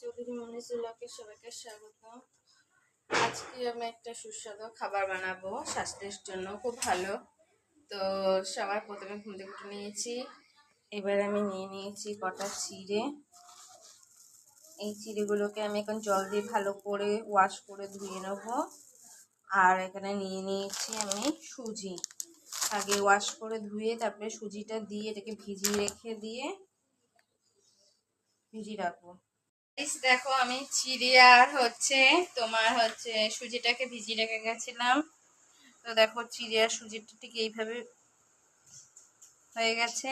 চৌধুরী মনিজুল্লাহকে সবাইকে স্বাগত। আজকে আমি একটা সুস্বাদু খাবার বানাবো, স্বাস্থ্যের জন্য খুব ভালো। তো সবার প্রথমে ঘুম থেকে নিয়েছি। এবার আমি নিয়ে নিয়েছি কটা চিড়ে। এই চিড়েগুলোকে আমি এখন জল দিয়ে ভালো করে ওয়াশ করে ধুয়ে নেব। আর এখানে নিয়ে নিয়েছি আমি সুজি। আগে ওয়াশ করে ধুয়ে তারপরে সুজিটা দিয়ে এটাকে ভিজিয়ে রেখে দিয়ে ভিজিয়ে রাখব। দেখো আমি চিড়ে আর হচ্ছে তোমার হচ্ছে সুজিটাকে ভিজিয়ে রেখে গেছিলাম। তো দেখো চিড়ে আর সুজিটা ঠিক এইভাবে হয়ে গেছে।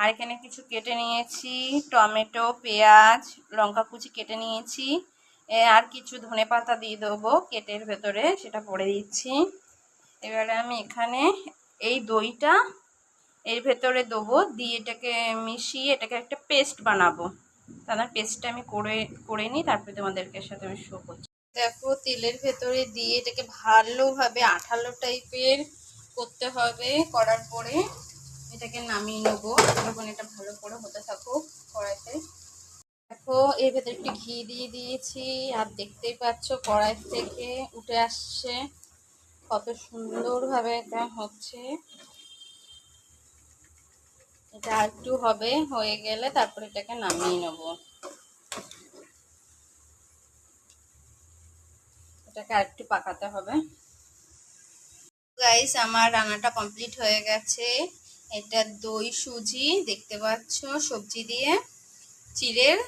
আর এখানে কিছু কেটে নিয়েছি, টমেটো, পেঁয়াজ, লঙ্কা কুচি কেটে নিয়েছি। আর কিছু ধনে পাতা দিয়ে দেবো কেটের ভেতরে, সেটা পরে দিচ্ছি। এবারে আমি এখানে এই দইটা এর ভেতরে দেবো, দিয়ে এটাকে মিশিয়ে এটাকে একটা পেস্ট বানাবো। তাহলে পেস্টটা আমি করে করে নিই, তারপরে তোমাদেরকে সাথে আমি শো করছি। দেখো, তেলের ভেতরে দিয়ে এটাকে ভালোভাবে আঠালো টাইপের করতে হবে। করার পরে এটাকে নামিয়ে নেব। যখন এটা ভালো করে হতে থাকুক কড়াইতে। দেখো, এর ভেতরে একটু ঘি দিয়ে দিয়েছি। আর দেখতেই পাচ্ছ, কড়াই থেকে উঠে আসছে। কত সুন্দরভাবে এটা হচ্ছে। এটা একটু হবে, হয়ে গেলে তারপর এটাকে নামিয়ে নেব। এটাকে আরেকটু পাকাতে হবে। গাইস আমার রান্নাটা কমপ্লিট হয়ে গেছে। এটা দই, সুজি, দেখতে পাচ্ছ, সবজি দিয়ে চিড়ের।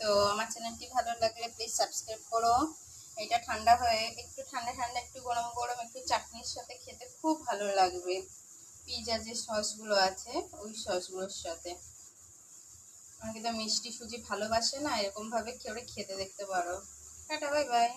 তো আমার চ্যানেলটি ভালো লাগলে প্লিজ সাবস্ক্রাইব করো। এটা ঠান্ডা হয়ে, একটু ঠান্ডা ঠান্ডা, একটু গরম গরম, একটু চাটনির সাথে খেতে খুব ভালো লাগবে। পিজা যে সসগুলো আছে, ওই সসগুলোর সাথে। আমাকে তো মিষ্টি সুজি ভালোবাসে না, এরকমভাবে কেউ খেতে দেখতে পারো। Tata, bye bye.